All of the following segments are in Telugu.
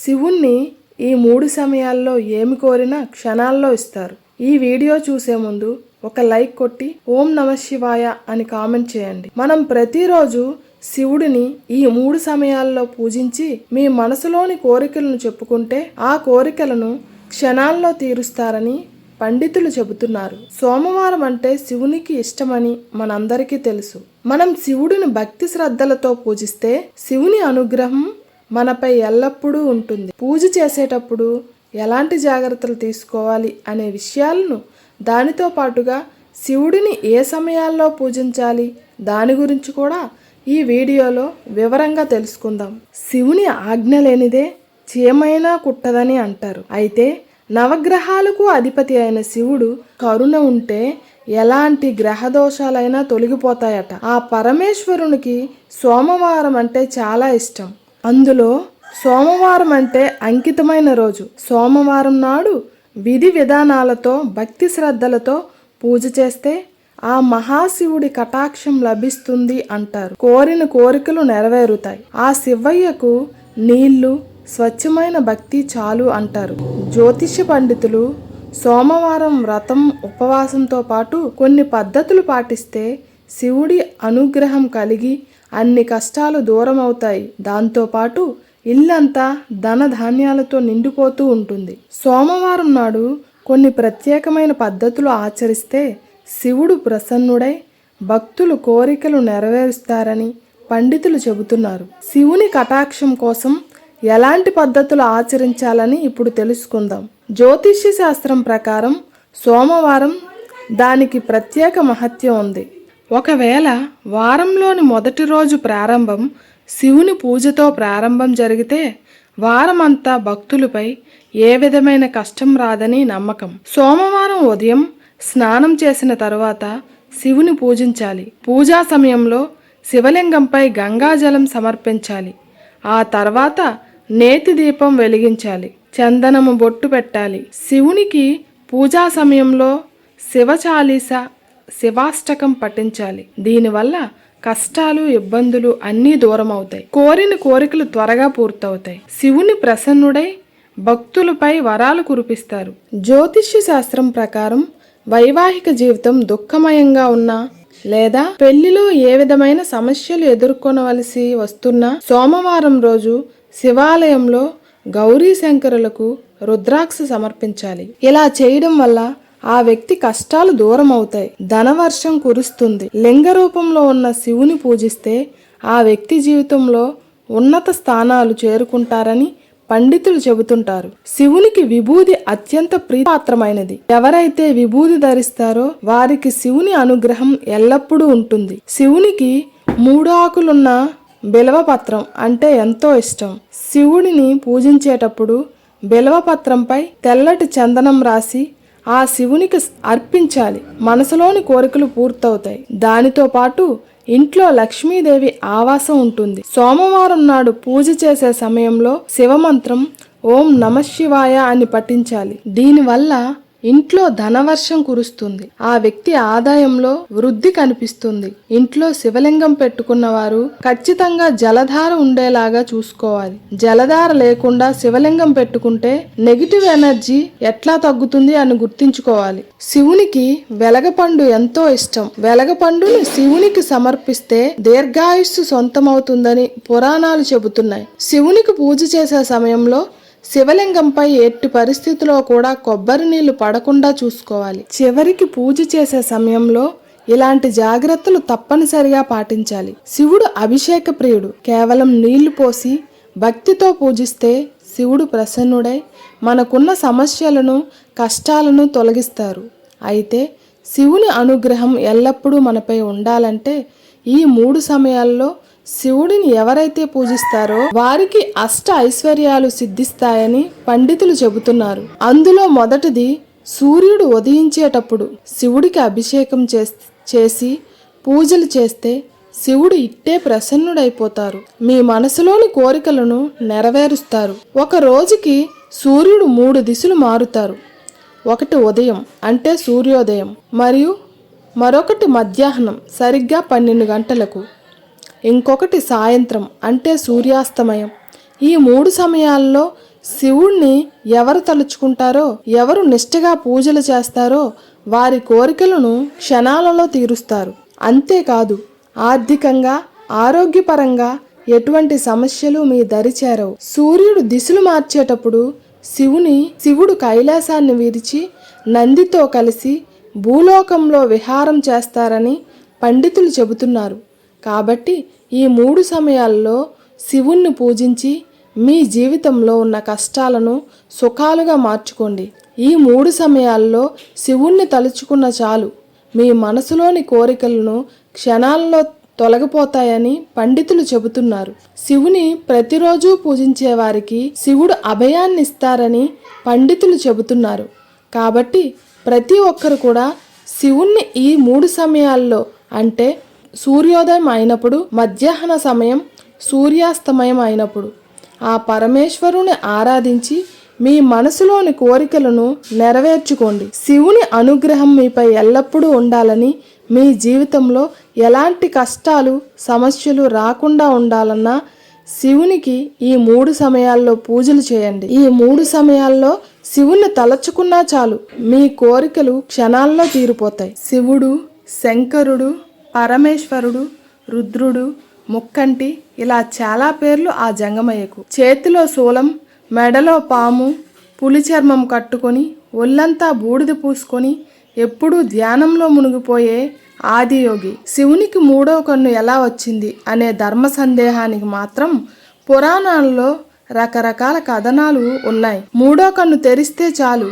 శివుణ్ణి ఈ మూడు సమయాల్లో ఏమి కోరినా క్షణాల్లో ఇస్తారు. ఈ వీడియో చూసే ముందు ఒక లైక్ కొట్టి ఓం నమ శివాయ అని కామెంట్ చేయండి. మనం ప్రతిరోజు శివుడిని ఈ మూడు సమయాల్లో పూజించి మీ మనసులోని కోరికలను చెప్పుకుంటే ఆ కోరికలను క్షణాల్లో తీరుస్తారని పండితులు చెబుతున్నారు. సోమవారం అంటే శివునికి ఇష్టమని మనందరికీ తెలుసు. మనం శివుడిని భక్తి శ్రద్ధలతో పూజిస్తే శివుని అనుగ్రహం మనపై ఎల్లప్పుడూ ఉంటుంది. పూజ చేసేటప్పుడు ఎలాంటి జాగ్రత్తలు తీసుకోవాలి అనే విషయాలను దానితో పాటుగా శివుడిని ఏ సమయాల్లో పూజించాలి దాని గురించి కూడా ఈ వీడియోలో వివరంగా తెలుసుకుందాం. శివుని ఆజ్ఞ లేనిదే చీమైనా కుట్టదని అంటారు. అయితే నవగ్రహాలకు అధిపతి అయిన శివుడు కరుణ ఉంటే ఎలాంటి గ్రహ దోషాలైనా తొలగిపోతాయట. ఆ పరమేశ్వరునికి సోమవారం అంటే చాలా ఇష్టం. అందులో సోమవారం అంటే అంకితమైన రోజు. సోమవారం నాడు విధి విధానాలతో భక్తి శ్రద్ధలతో పూజ చేస్తే ఆ మహాశివుడి కటాక్షం లభిస్తుంది అంటారు. కోరిన కోరికలు నెరవేరుతాయి. ఆ శివయ్యకు నీళ్ళు స్వచ్ఛమైన భక్తి చాలు అంటారు. జ్యోతిష్య పండితులు సోమవారం వ్రతం ఉపవాసంతో పాటు కొన్ని పద్ధతులు పాటిస్తే శివుడి అనుగ్రహం కలిగి అన్ని కష్టాలు దూరం అవుతాయి దాంతోపాటు ఇల్లంతా ధన ధాన్యాలతో నిండిపోతూ ఉంటుంది. సోమవారం నాడు కొన్ని ప్రత్యేకమైన పద్ధతులు ఆచరిస్తే శివుడు ప్రసన్నుడై భక్తులు కోరికలు నెరవేరుస్తారని పండితులు చెబుతున్నారు. శివుని కటాక్షం కోసం ఎలాంటి పద్ధతులు ఆచరించాలని ఇప్పుడు తెలుసుకుందాం. జ్యోతిష్య శాస్త్రం ప్రకారం సోమవారం దానికి ప్రత్యేక మహత్యం ఉంది. ఒకవేళ వారంలోని మొదటి రోజు ప్రారంభం శివుని పూజతో ప్రారంభం జరిగితే వారమంతా భక్తులపై ఏ విధమైన కష్టం రాదని నమ్మకం. సోమవారం ఉదయం స్నానం చేసిన తరువాత శివుని పూజించాలి. పూజా సమయంలో శివలింగంపై గంగాజలం సమర్పించాలి. ఆ తర్వాత నేతి దీపం వెలిగించాలి. చందనము బొట్టు పెట్టాలి. శివునికి పూజా సమయంలో శివ చాలీస శివాష్టకం పఠించాలి. దీనివల్ల కష్టాలు ఇబ్బందులు అన్నీ దూరం అవుతాయి కోరిన కోరికలు త్వరగా పూర్తవుతాయి. శివుని ప్రసన్నుడై భక్తులపై వరాలు కురిపిస్తారు. జ్యోతిష్య శాస్త్రం ప్రకారం వైవాహిక జీవితం దుఃఖమయంగా ఉన్నా లేదా పెళ్ళిలో ఏ విధమైన సమస్యలు ఎదుర్కొనవలసి వస్తున్నా సోమవారం రోజు శివాలయంలో గౌరీ శంకరులకు రుద్రాక్ష సమర్పించాలి. ఇలా చేయడం వల్ల ఆ వ్యక్తి కష్టాలు దూరం అవుతాయి ధనవర్షం కురుస్తుంది. లింగ రూపంలో ఉన్న శివుని పూజిస్తే ఆ వ్యక్తి జీవితంలో ఉన్నత స్థానాలు చేరుకుంటారని పండితులు చెబుతుంటారు. శివునికి విభూది అత్యంత ప్రియపాత్రమైనది ఎవరైతే విభూది ధరిస్తారో వారికి శివుని అనుగ్రహం ఎల్లప్పుడూ ఉంటుంది. శివునికి మూడు ఆకులున్న బిలవపత్రం అంటే ఎంతో ఇష్టం. శివుడిని పూజించేటప్పుడు బిలవపత్రంపై తెల్లటి చందనం రాసి ఆ శివునికి అర్పించాలి. మనసులోని కోరికలు పూర్తవుతాయి. దానితో పాటు ఇంట్లో లక్ష్మీదేవి ఆవాసం ఉంటుంది. సోమవారం నాడు పూజ చేసే సమయంలో శివమంత్రం ఓం నమ శివాయ అని పఠించాలి. దీనివల్ల ఇంట్లో ధనవర్షం కురుస్తుంది. ఆ వ్యక్తి ఆదాయంలో వృద్ధి కనిపిస్తుంది. ఇంట్లో శివలింగం పెట్టుకున్న వారు ఖచ్చితంగా జలధార ఉండేలాగా చూసుకోవాలి. జలధార లేకుండా శివలింగం పెట్టుకుంటే నెగిటివ్ ఎనర్జీ ఎట్లా తగ్గుతుంది అని గుర్తించుకోవాలి. శివునికి వెలగపండు ఎంతో ఇష్టం. వెలగపండుని శివునికి సమర్పిస్తే దీర్ఘాయుస్సు సొంతమవుతుందని పురాణాలు చెబుతున్నాయి. శివునికి పూజ చేసే సమయంలో శివలింగంపై ఎట్టి పరిస్థితిలో కూడా కొబ్బరి నీళ్ళు పడకుండా చూసుకోవాలి. చివరికి పూజ చేసే సమయంలో ఇలాంటి జాగ్రత్తలు తప్పనిసరిగా పాటించాలి. శివుడు అభిషేక ప్రియుడు. కేవలం నీళ్ళు పోసి భక్తితో పూజిస్తే శివుడు ప్రసన్నుడై మనకున్న సమస్యలను కష్టాలను తొలగిస్తారు. అయితే శివుని అనుగ్రహం ఎల్లప్పుడూ మనపై ఉండాలంటే ఈ మూడు సమయాల్లో శివుడిని ఎవరైతే పూజిస్తారో వారికి అష్ట ఐశ్వర్యాలు సిద్ధిస్తాయని పండితులు చెబుతున్నారు. అందులో మొదటిది సూర్యుడు ఉదయించేటప్పుడు శివుడికి అభిషేకం చే చేసి పూజలు చేస్తే శివుడు ఇట్టే ప్రసన్నుడైపోతారు. మీ మనసులోని కోరికలను నెరవేరుస్తారు. ఒక రోజుకి సూర్యుడు మూడు దిశలు మారుతారు. ఒకటి ఉదయం అంటే సూర్యోదయం మరియు మరొకటి మధ్యాహ్నం సరిగ్గా పన్నెండు గంటలకు. ఇంకొకటి సాయంత్రం అంటే సూర్యాస్తమయం. ఈ మూడు సమయాల్లో శివుణ్ణి ఎవరు తలుచుకుంటారో ఎవరు నిష్ఠగా పూజలు చేస్తారో వారి కోరికలను క్షణాలలో తీరుస్తారు. అంతేకాదు ఆర్థికంగా ఆరోగ్యపరంగా ఎటువంటి సమస్యలు మీ దరిచేరవు సూర్యుడు దిశలు మార్చేటప్పుడు శివుని శివుడు కైలాసాన్ని విరిచి నందితో కలిసి భూలోకంలో విహారం చేస్తారని పండితులు చెబుతున్నారు. కాబట్టి ఈ మూడు సమయాల్లో శివుణ్ణి పూజించి మీ జీవితంలో ఉన్న కష్టాలను సుఖాలుగా మార్చుకోండి. ఈ మూడు సమయాల్లో శివుణ్ణి తలుచుకున్న చాలు. మీ మనసులోని కోరికలను క్షణాల్లో తొలగిపోతాయని పండితులు చెబుతున్నారు. శివుని ప్రతిరోజు పూజించే వారికి శివుడు అభయాన్ని ఇస్తారని పండితులు చెబుతున్నారు. కాబట్టి ప్రతి ఒక్కరు కూడా శివుణ్ణి ఈ మూడు సమయాల్లో అంటే సూర్యోదయం అయినప్పుడు మధ్యాహ్న సమయం సూర్యాస్తమయం అయినప్పుడు. ఆ పరమేశ్వరుని ఆరాధించి మీ మనసులోని కోరికలను నెరవేర్చుకోండి. శివుని అనుగ్రహం మీపై ఎల్లప్పుడూ ఉండాలని మీ జీవితంలో ఎలాంటి కష్టాలు సమస్యలు రాకుండా ఉండాలన్నా శివునికి ఈ మూడు సమయాల్లో పూజలు చేయండి. ఈ మూడు సమయాల్లో శివుని తలచుకున్నా చాలు. మీ కోరికలు క్షణాల్లో తీరిపోతాయి. శివుడు శంకరుడు పరమేశ్వరుడు రుద్రుడు ముక్కంటి ఇలా చాలా పేర్లు ఆ జంగమయ్యకు. చేతిలో శూలం మెడలో పాము పులి చర్మం కట్టుకొని ఒళ్ళంతా బూడిద పూసుకొని ఎప్పుడూ ధ్యానంలో మునిగిపోయే ఆదియోగి. శివునికి మూడో కన్ను ఎలా వచ్చింది అనే ధర్మ సందేహానికి మాత్రం పురాణాల్లో రకరకాల కథనాలు ఉన్నాయి. మూడో కన్ను తెరిస్తే చాలు.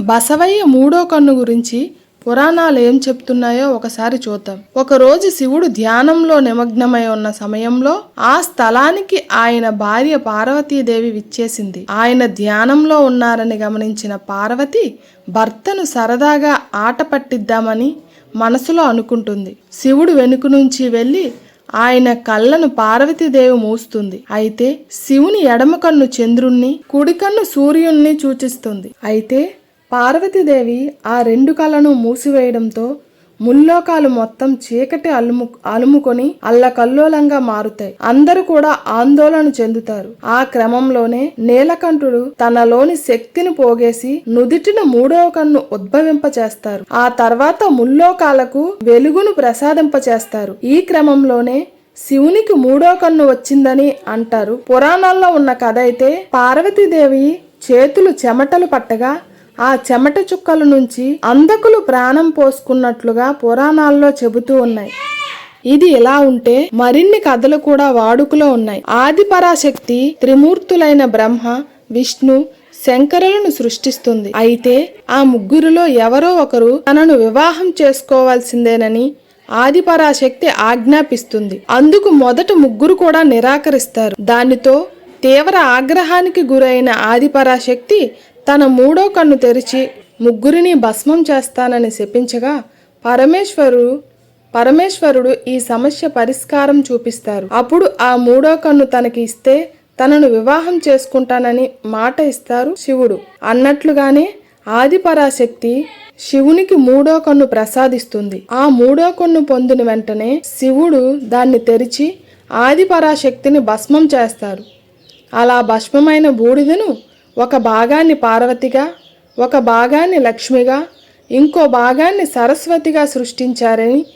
బసవయ్య మూడో కన్ను గురించి పురాణాలు ఏం చెప్తున్నాయో ఒకసారి చూద్దాం. ఒకరోజు శివుడు ధ్యానంలో నిమగ్నమై ఉన్న సమయంలో ఆ స్థలానికి ఆయన భార్య పార్వతీదేవి విచ్చేసింది. ఆయన ధ్యానంలో ఉన్నారని గమనించిన పార్వతి భర్తను సరదాగా ఆట పట్టిద్దామని మనసులో అనుకుంటుంది. శివుడు వెనుక నుంచి వెళ్ళి ఆయన కళ్ళను పార్వతీదేవి మూస్తుంది. అయితే శివుని ఎడమ కన్ను చంద్రుణ్ణి కుడి కన్ను సూర్యుణ్ణి సూచిస్తుంది. అయితే పార్వతీదేవి ఆ రెండు కళ్ళను మూసివేయడంతో ముల్లోకాలు మొత్తం చీకటి అలుము అలుముకొని అల్లకల్లోలంగా మారుతాయి. అందరూ కూడా ఆందోళన చెందుతారు. ఆ క్రమంలోనే నీలకంఠుడు తనలోని శక్తిని పోగేసి నుదిటిన మూడవ కన్ను ఉద్భవింప చేస్తారు ఆ తర్వాత ముల్లోకాలకు వెలుగును ప్రసాదింప చేస్తారు ఈ క్రమంలోనే శివునికి మూడో కన్ను వచ్చిందని అంటారు. పురాణాల్లో ఉన్న కథ అయితే పార్వతీదేవి చేతులు చెమటలు పట్టగా ఆ చెమట చుక్కల నుంచి అందకులు ప్రాణం పోసుకున్నట్లుగా పురాణాల్లో చెబుతూ ఉన్నాయి. ఇది ఇలా ఉంటే మరిన్ని కథలు కూడా వాడుకలో ఉన్నాయి. ఆదిపరాశక్తి త్రిమూర్తులైన బ్రహ్మ విష్ణు శంకరులను సృష్టిస్తుంది. అయితే ఆ ముగ్గురిలో ఎవరో ఒకరు తనను వివాహం చేసుకోవాల్సిందేనని ఆదిపరాశక్తి ఆజ్ఞాపిస్తుంది. అందుకు మొదట ముగ్గురు కూడా నిరాకరిస్తారు. దానితో తీవ్ర ఆగ్రహానికి గురైన ఆదిపరాశక్తి తన మూడో కన్ను తెరిచి ముగ్గురిని భస్మం చేస్తానని శపించగా పరమేశ్వరు పరమేశ్వరుడు ఈ సమస్య పరిష్కారం చూపిస్తారు. అప్పుడు ఆ మూడో కన్ను తనకి ఇస్తే తనను వివాహం చేసుకుంటానని మాట ఇస్తారు శివుడు. అన్నట్లుగానే ఆదిపరాశక్తి శివునికి మూడో కన్ను ప్రసాదిస్తుంది. ఆ మూడో కన్ను పొందిన వెంటనే శివుడు దాన్ని తెరిచి ఆదిపరాశక్తిని భస్మం చేస్తారు. అలా భస్మమైన బూడిదను ఒక భాగాన్ని పార్వతిగా ఒక భాగాన్ని లక్ష్మిగా ఇంకో భాగాన్ని సరస్వతిగా సృష్టించారని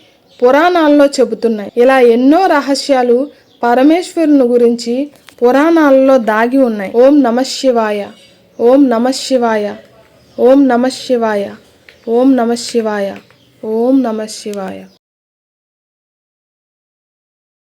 పురాణాల్లో చెబుతున్నాయి. ఇలా ఎన్నో రహస్యాలు పరమేశ్వరుని గురించి పురాణాల్లో దాగి ఉన్నాయి. ఓం నమ శివాయ ఓం నమ శివాయ ఓం నమ శివాయ ఓం నమ శివాయ ఓం నమ శివాయ.